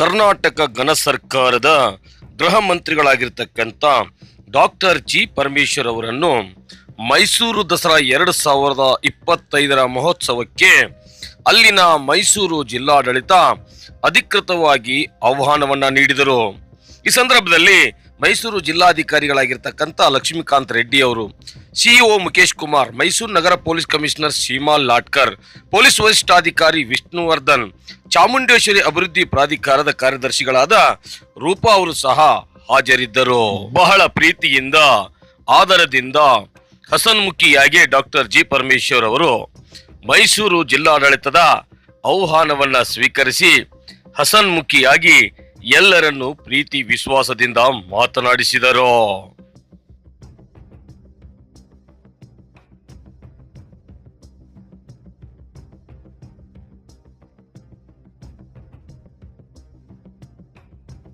ಕರ್ನಾಟಕ ಘನ ಸರ್ಕಾರದ ಗೃಹ ಮಂತ್ರಿಗಳಾಗಿರ್ತಕ್ಕಂಥ ಡಾಕ್ಟರ್ ಜಿ ಪರಮೇಶ್ವರ್ ಅವರನ್ನು ಮೈಸೂರು ದಸರಾ ಎರಡು ಸಾವಿರದ ಇಪ್ಪತ್ತೈದರ ಮಹೋತ್ಸವಕ್ಕೆ ಅಲ್ಲಿನ ಮೈಸೂರು ಜಿಲ್ಲಾಡಳಿತ ಅಧಿಕೃತವಾಗಿ ಆಹ್ವಾನವನ್ನ ನೀಡಿದರು. ಈ ಸಂದರ್ಭದಲ್ಲಿ ಮೈಸೂರು ಜಿಲ್ಲಾಧಿಕಾರಿಗಳಾಗಿರ್ತಕ್ಕಂಥ ಲಕ್ಷ್ಮೀಕಾಂತ್ ರೆಡ್ಡಿ ಅವರು, ಸಿಇಒ ಮುಖೇಶ್ ಕುಮಾರ್, ಮೈಸೂರು ನಗರ police commissioner Seema Latkar, police ವರಿಷ್ಠಾಧಿಕಾರಿ ವಿಷ್ಣುವರ್ಧನ್ ಚಾಮುಂಡೇಶ್ವರಿ ಅಭಿವೃದ್ಧಿ ಪ್ರಾಧಿಕಾರದ ಕಾರ್ಯದರ್ಶಿಗಳಾದ ರೂಪಾ ಅವರು ಸಹ ಹಾಜರಿದ್ದರು. ಬಹಳ ಪ್ರೀತಿಯಿಂದ, ಆದರದಿಂದ ಹಸನ್ಮುಖಿಯಾಗಿ ಡಾಕ್ಟರ್ ಜಿ ಪರಮೇಶ್ವರ್ ಅವರು ಮೈಸೂರು ಜಿಲ್ಲಾಡಳಿತದ ಆಹ್ವಾನವನ್ನ ಸ್ವೀಕರಿಸಿ ಹಸನ್ಮುಖಿಯಾಗಿ ಎಲ್ಲರನ್ನು ಪ್ರೀತಿ ವಿಶ್ವಾಸದಿಂದ ಮಾತನಾಡಿಸಿದರು.